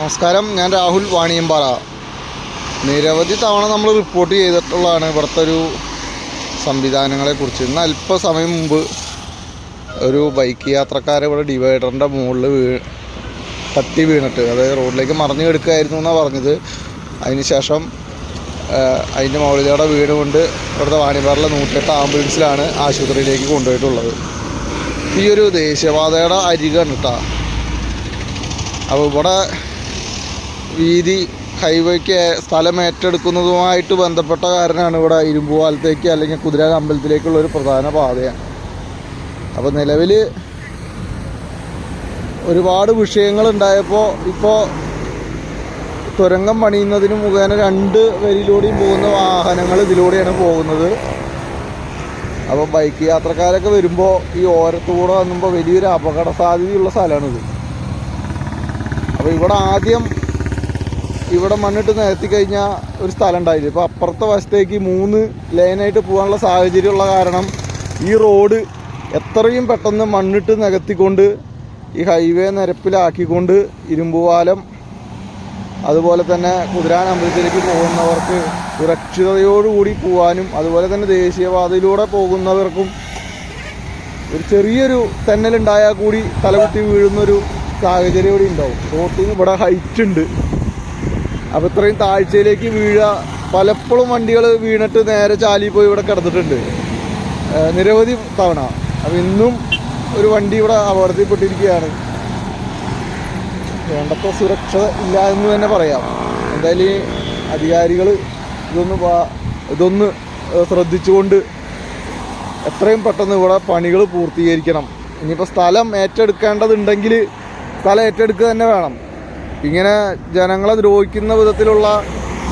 നമസ്കാരം ഞാൻ രാഹുൽ വാണിയമ്പാറ. നിരവധി തവണ നമ്മൾ റിപ്പോർട്ട് ചെയ്തിട്ടുള്ളതാണ് ഇവിടുത്തെ ഒരു സംവിധാനങ്ങളെക്കുറിച്ച് ഇന്ന് അല്പസമയം മുമ്പ് ഒരു ബൈക്ക് യാത്രക്കാരെ ഇവിടെ ഡിവൈഡറിന്റെ മുകളിൽ വീ തട്ടി വീണിട്ട് അതായത് റോഡിലേക്ക് മറിഞ്ഞു കിടക്കുകയായിരുന്നു എന്നാണ് പറഞ്ഞത്. അതിനുശേഷം അതിന്റെ മുകളിലൂടെ വീണുകൊണ്ട് ഇവിടുത്തെ വാണിപാറിലെ നൂറ്റെട്ട് ആംബുലൻസിലാണ് ആശുപത്രിയിലേക്ക് കൊണ്ടുപോയിട്ടുള്ളത്. ഈ ഒരു ദേശീയപാതയുടെ അരികാണ് കേട്ടോ അപ്പോൾ ഇവിടെ വീതി ഹൈവേക്ക് സ്ഥലം ഏറ്റെടുക്കുന്നതുമായിട്ട് ബന്ധപ്പെട്ട കാരണമാണ് ഇവിടെ ഇരുമ്പുപാലത്തേക്ക് അല്ലെങ്കിൽ കുതിരാൻ അമ്പലത്തിലേക്കുള്ള ഒരു പ്രധാന പാതയാണ്. അപ്പോൾ നിലവിൽ ഒരുപാട് വിഷയങ്ങൾ ഉണ്ടായപ്പോൾ ഇപ്പോൾ തുരങ്കം പണിയുന്നതിന് മുഖേന രണ്ട് വരിയിലൂടെയും പോകുന്ന വാഹനങ്ങൾ ഇതിലൂടെയാണ് പോകുന്നത്. അപ്പോൾ ബൈക്ക് യാത്രക്കാരൊക്കെ വരുമ്പോൾ ഈ ഓരത്തൂടെ വന്നുമ്പോൾ വലിയൊരു അപകട സാധ്യതയുള്ള സ്ഥലമാണിത്. അപ്പോൾ ഇവിടെ ആദ്യം ഇവിടെ മണ്ണിട്ട് നിരത്തി കഴിഞ്ഞാൽ ഒരു സ്ഥലം ഉണ്ടായില്ല? ഇപ്പോൾ അപ്പുറത്തെ വശത്തേക്ക് മൂന്ന് ലൈനായിട്ട് പോകാനുള്ള സാഹചര്യമുള്ള കാരണം ഈ റോഡ് എത്രയും പെട്ടെന്ന് മണ്ണിട്ട് നികത്തിക്കൊണ്ട് ഈ ഹൈവേ നിരപ്പിലാക്കിക്കൊണ്ട് ഇരുമ്പുപാലം അതുപോലെ തന്നെ കുതിരാൻ അമ്പലത്തിലേക്ക് പോകുന്നവർക്ക് സുരക്ഷിതയോടുകൂടി പോകാനും അതുപോലെ തന്നെ ദേശീയപാതയിലൂടെ പോകുന്നവർക്കും ഒരു ചെറിയൊരു തെന്നലുണ്ടായാൽ കൂടി തലകുത്തി വീഴുന്നൊരു സാഹചര്യം ഇവിടെ ഉണ്ടാവും. റോട്ടിന് ഇവിടെ ഹൈറ്റ് ഉണ്ട്. അപ്പോൾ ഇത്രയും താഴ്ചയിലേക്ക് വീഴുക പലപ്പോഴും വണ്ടികൾ വീണിട്ട് നേരെ ചാലി പോയി ഇവിടെ കിടന്നിട്ടുണ്ട്. നിരവധി തവണ. അപ്പോൾ ഇന്നും ഒരു വണ്ടി ഇവിടെ അപകടത്തിൽപ്പെട്ടിരിക്കുകയാണ്. വേണ്ടത്ര സുരക്ഷ ഇല്ല എന്ന് തന്നെ പറയാം. എന്തായാലും അധികാരികൾ ഇതൊന്ന് ഇതൊന്ന് ശ്രദ്ധിച്ചുകൊണ്ട് എത്രയും പെട്ടെന്ന് ഇവിടെ പണികൾ പൂർത്തീകരിക്കണം. ഇനിയിപ്പോൾ സ്ഥലം ഏറ്റെടുക്കേണ്ടതുണ്ടെങ്കിൽ സ്ഥലം ഏറ്റെടുക്കുക തന്നെ വേണം. ഇങ്ങനെ ജനങ്ങളെ ദ്രോഹിക്കുന്ന വിധത്തിലുള്ള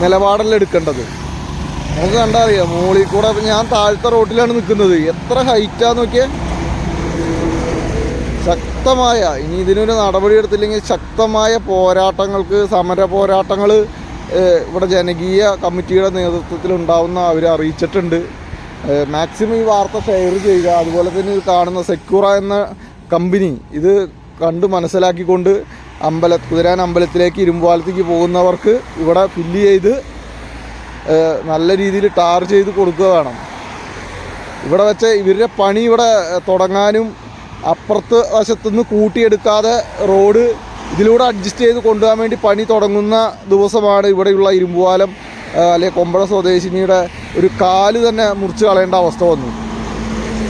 നിലപാടല്ല എടുക്കേണ്ടത്. നമുക്ക് കണ്ടാൽ അറിയാം മുകളിൽ കൂടെ ഞാൻ താഴത്തെ റോട്ടിലാണ് നിൽക്കുന്നത്. എത്ര ഹൈറ്റാ നോക്കിയേ? ശക്തമായ ഇനി ഇതിനൊരു നടപടി എടുത്തില്ലെങ്കിൽ ശക്തമായ പോരാട്ടങ്ങൾക്ക് സമര പോരാട്ടങ്ങൾ ഇവിടെ ജനകീയ കമ്മിറ്റിയുടെ നേതൃത്വത്തിൽ ഉണ്ടാവുന്ന അവർ അറിയിച്ചിട്ടുണ്ട്. മാക്സിമം ഈ വാർത്ത ഷെയർ ചെയ്യുക. അതുപോലെ തന്നെ ഇത് കാണുന്ന സെക്യൂറ എന്ന കമ്പനി ഇത് കണ്ട് മനസ്സിലാക്കിക്കൊണ്ട് അമ്പല കുതിരാൻ അമ്പലത്തിലേക്ക് ഇരുമ്പാലത്തേക്ക് പോകുന്നവർക്ക് ഇവിടെ ഫില്ല് ചെയ്ത് നല്ല രീതിയിൽ ടാർ ചെയ്ത് കൊടുക്കുക വേണം. ഇവിടെ വെച്ച് ഇവരുടെ പണി ഇവിടെ തുടങ്ങാനും അപ്പുറത്ത് വശത്തുനിന്ന് കൂട്ടിയെടുക്കാതെ റോഡ് ഇതിലൂടെ അഡ്ജസ്റ്റ് ചെയ്ത് കൊണ്ടുപോകാൻ വേണ്ടി പണി തുടങ്ങുന്ന ദിവസമാണ് ഇവിടെയുള്ള ഇരുമ്പുപാലം അല്ലെ കൊമ്പഴ സ്വദേശിനിയുടെ ഒരു കാൽ തന്നെ മുറിച്ച് കളയേണ്ട അവസ്ഥ വന്നു.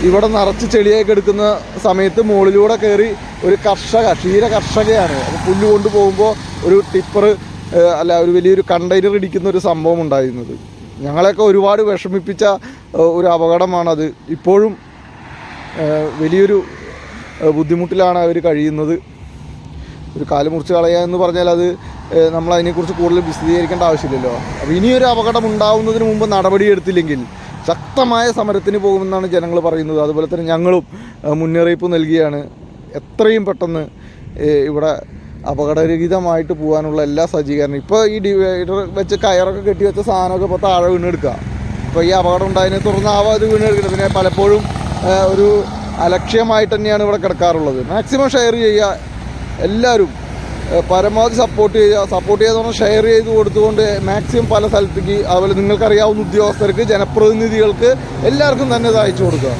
ഇവിടെ നിറച്ച് ചെളിയൊക്കെ എടുക്കുന്ന സമയത്ത് മുകളിലൂടെ കയറി ഒരു കർഷക ക്ഷീര കർഷകയാണ്. അപ്പോൾ പുല്ല് കൊണ്ടുപോകുമ്പോൾ ഒരു ടിപ്പർ അല്ല ഒരു വലിയൊരു കണ്ടെയ്നർ ഇടിക്കുന്ന ഒരു സംഭവം ഉണ്ടായിരുന്നത്. ഞങ്ങളെയൊക്കെ ഒരുപാട് വിഷമിപ്പിച്ച ഒരു അപകടമാണത്. ഇപ്പോഴും വലിയൊരു ബുദ്ധിമുട്ടിലാണ് അവർ കഴിയുന്നത്. ഒരു കാൽ മുറിച്ച് കളയുക എന്ന് പറഞ്ഞാൽ അത് നമ്മൾ അതിനെക്കുറിച്ച് കൂടുതൽ വിശദീകരിക്കേണ്ട ആവശ്യമില്ലല്ലോ. അപ്പോൾ ഇനിയൊരു അപകടം ഉണ്ടാവുന്നതിന് മുമ്പ് നടപടിയെടുത്തില്ലെങ്കിൽ ശക്തമായ സമരത്തിന് പോകുമെന്നാണ് ജനങ്ങൾ പറയുന്നത്. അതുപോലെ തന്നെ ഞങ്ങളും മുന്നറിയിപ്പ് നൽകിയാണ്. എത്രയും പെട്ടെന്ന് ഇവിടെ അപകടരഹിതമായിട്ട് പോകാനുള്ള എല്ലാ സജ്ജീകരണം. ഇപ്പോൾ ഈ ഡിവൈഡർ വെച്ച് കയറൊക്കെ കെട്ടി വെച്ച സാധനമൊക്കെ ഇപ്പോൾ താഴെ വീണെടുക്കുക. ഇപ്പോൾ ഈ അപകടം ഉണ്ടായതിനെ തുടർന്ന് ആവാ അത് വീണെടുക്കുന്നത്. പിന്നെ പലപ്പോഴും ഒരു അലക്ഷ്യമായിട്ട് തന്നെയാണ് ഇവിടെ കിടക്കാറുള്ളത്. മാക്സിമം ഷെയർ ചെയ്യുക. എല്ലാവരും പരമാവധി സപ്പോർട്ട് ചെയ്യുക. സപ്പോർട്ട് പറഞ്ഞാൽ ഷെയർ ചെയ്ത് കൊടുത്തുകൊണ്ട് മാക്സിമം പല സ്ഥലത്തേക്ക് അതുപോലെ നിങ്ങൾക്കറിയാവുന്ന ഉദ്യോഗസ്ഥർക്ക് ജനപ്രതിനിധികൾക്ക് എല്ലാവർക്കും തന്നെ ഇത് അയച്ചു കൊടുക്കുക.